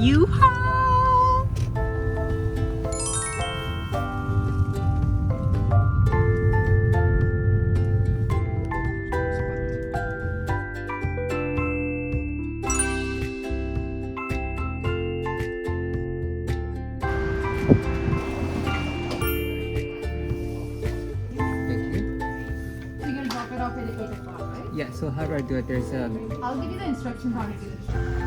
유하. Thank you. So you're gonna drop it off at 8 o'clock, right? Yeah, so how do I do it? There's a I'll give you the instructions how to do this.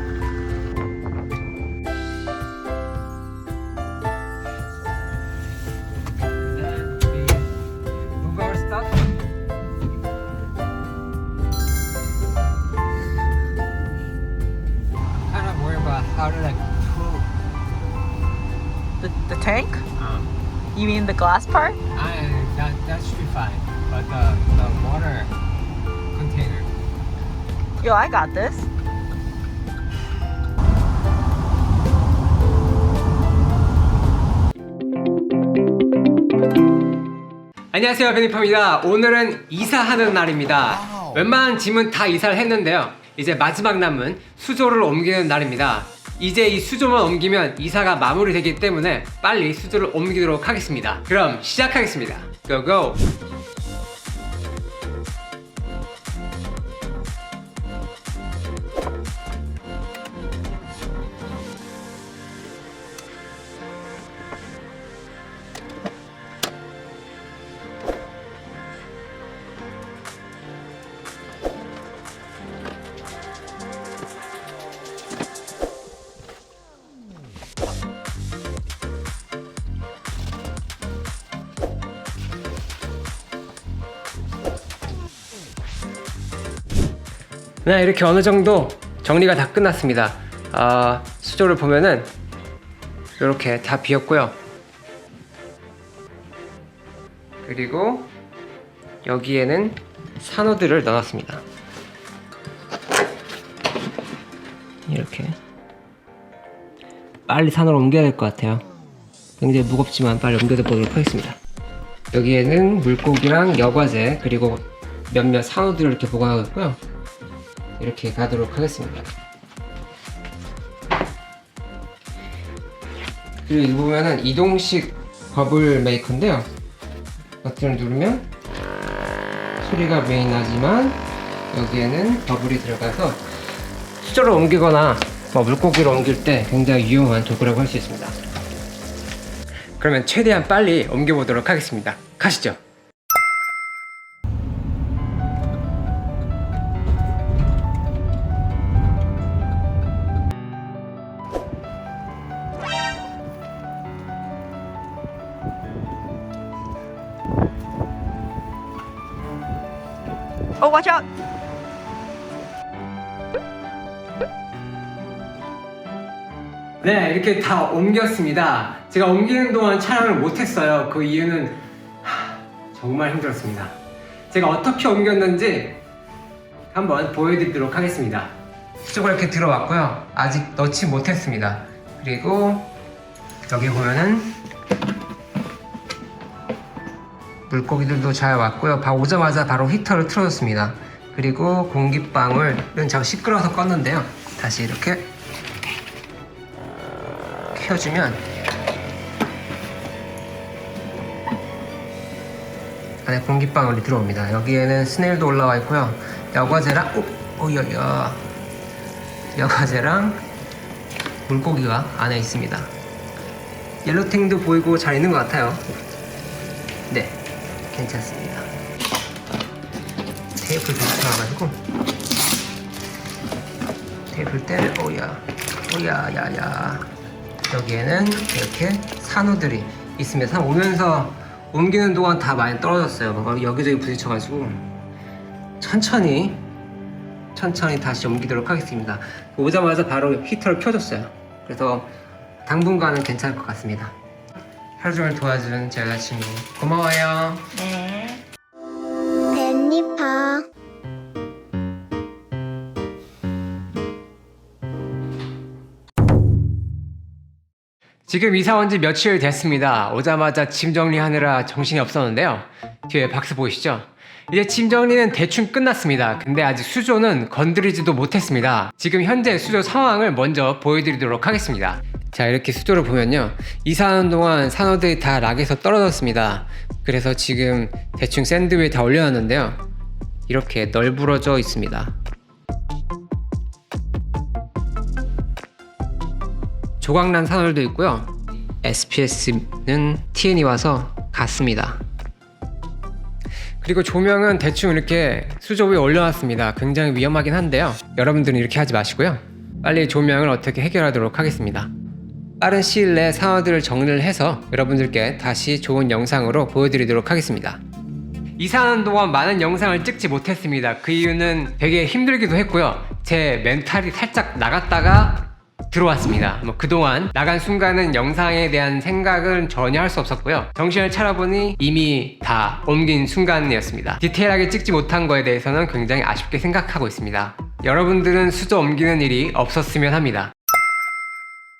You mean the glass part? I that that should be fine, but the the water container. Yo, I got this. 안녕하세요 베니파입니다 오늘은 이사하는 날입니다 웬만한 짐은 다 이사를 했는데요 이제 마지막 남은 수조를 옮기는 날입니다. 이제 이 수조만 옮기면 이사가 마무리되기 때문에 빨리 수조를 옮기도록 하겠습니다. 그럼 시작하겠습니다. 고고 네 이렇게 어느 정도 정리가 다 끝났습니다. 아, 수조를 보면은 이렇게 다 비었고요. 그리고 여기에는 산호들을 넣어놨습니다. 이렇게 빨리 산으로 옮겨야 될 것 같아요. 굉장히 무겁지만 빨리 옮겨보도록 하겠습니다. 여기에는 물고기랑 여과제 그리고 몇몇 산호들을 이렇게 보관하고 있고요 이렇게 가도록 하겠습니다. 그리고 여기 보면은 이동식 버블 메이커인데요. 버튼을 누르면 소리가 메인 나지만 여기에는 버블이 들어가서 수저를 옮기거나 뭐 물고기를 옮길 때 굉장히 위험한 도구라고 할 수 있습니다. 그러면 최대한 빨리 옮겨보도록 하겠습니다. 가시죠 Oh, watch out. 네, 이렇게 다 옮겼습니다. 제가 옮기는 동안 촬영을 못했어요. 그 이유는 하, 정말 힘들었습니다. 제가 어떻게 옮겼는지 한번 보여드리도록 하겠습니다. 수조가 이렇게 들어왔고요. 아직 넣지 못했습니다. 그리고 여기 보면은 물고기들도 잘 왔고요. 바 오자마자 바로 히터를 틀어줬습니다. 그리고 공기방울은 제가 시끄러워서 껐는데요. 다시 이렇게 켜주면 안에 공기방울이 들어옵니다. 여기에는 스네일도 올라와 있고요. 여과제랑 오, 오여여 여과제랑 물고기가 안에 있습니다. 옐로팅도 보이고 잘 있는 것 같아요. 네, 괜찮습니다. 테이프를 붙여놔가지고 테이프를 때려 오야 오야 야야 여기에는 이렇게 산호들이 있습니다. 산 오면서 옮기는 동안 다 많이 떨어졌어요. 여기저기 부딪혀가지고 천천히 천천히 다시 옮기도록 하겠습니다. 오자마자 바로 히터를 켜줬어요. 그래서 당분간은 괜찮을 것 같습니다. 하루 종일 도와준 제 여자친구 고마워요. 네. 벤니파 지금 이사 온 지 며칠 됐습니다. 오자마자 짐 정리하느라 정신이 없었는데요. 뒤에 박스 보이시죠? 이제 짐 정리는 대충 끝났습니다. 근데 아직 수조는 건드리지도 못했습니다. 지금 현재 수조 상황을 먼저 보여드리도록 하겠습니다. 자 이렇게 수조를 보면요. 이사하는 동안 산호들이 다 락에서 떨어졌습니다. 그래서 지금 대충 샌드 위에 다 올려놨는데요. 이렇게 널브러져 있습니다. 조각난 산호들도 있고요. SPS는 TN이 와서 갔습니다. 그리고 조명은 대충 이렇게 수조 위에 올려놨습니다. 굉장히 위험하긴 한데요. 여러분들은 이렇게 하지 마시고요. 빨리 조명을 어떻게 해결하도록 하겠습니다 빠른 시일 내에 상어들을 정리를 해서 여러분들께 다시 좋은 영상으로 보여드리도록 하겠습니다. 이사하는 동안 많은 영상을 찍지 못했습니다. 그 이유는 되게 힘들기도 했고요. 제 멘탈이 살짝 나갔다가 들어왔습니다. 뭐 그동안 나간 순간은 영상에 대한 생각은 전혀 할 수 없었고요. 정신을 차려보니 이미 다 옮긴 순간이었습니다. 디테일하게 찍지 못한 거에 대해서는 굉장히 아쉽게 생각하고 있습니다. 여러분들은 수저 옮기는 일이 없었으면 합니다.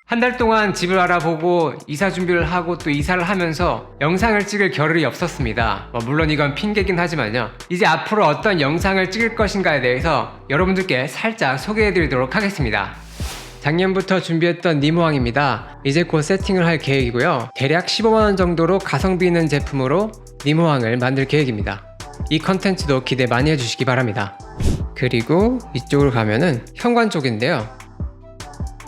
한 달 동안 집을 알아보고 이사 준비를 하고 또 이사를 하면서 영상을 찍을 겨를이 없었습니다. 뭐 물론 이건 핑계긴 하지만요. 이제 앞으로 어떤 영상을 찍을 것인가에 대해서 여러분들께 살짝 소개해드리도록 하겠습니다. 작년부터 준비했던 니모왕입니다. 이제 곧 세팅을 할 계획이고요. 대략 15만원 정도로 가성비 있는 제품으로 니모왕을 만들 계획입니다. 이 컨텐츠도 기대 많이 해주시기 바랍니다. 그리고 이쪽으로 가면은 현관 쪽인데요.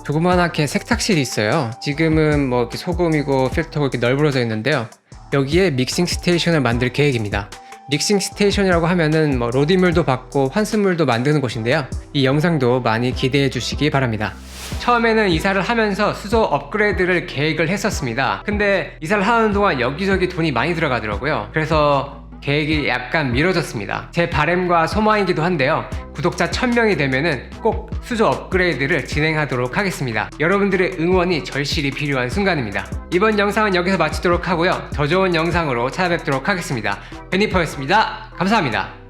조그만하게 세탁실이 있어요. 지금은 뭐 이렇게 소금이고 필터고 이렇게 널브러져 있는데요. 여기에 믹싱 스테이션을 만들 계획입니다. 믹싱 스테이션이라고 하면은 뭐 로디물도 받고 환수물도 만드는 곳인데요. 이 영상도 많이 기대해 주시기 바랍니다. 처음에는 이사를 하면서 수조 업그레이드를 계획을 했었습니다. 근데 이사를 하는 동안 여기저기 돈이 많이 들어가더라고요. 그래서 계획이 약간 미뤄졌습니다. 제 바램과 소망이기도 한데요. 구독자 1000명이 되면은 꼭 수조 업그레이드를 진행하도록 하겠습니다. 여러분들의 응원이 절실히 필요한 순간입니다. 이번 영상은 여기서 마치도록 하고요. 더 좋은 영상으로 찾아뵙도록 하겠습니다. 베니퍼였습니다. 감사합니다.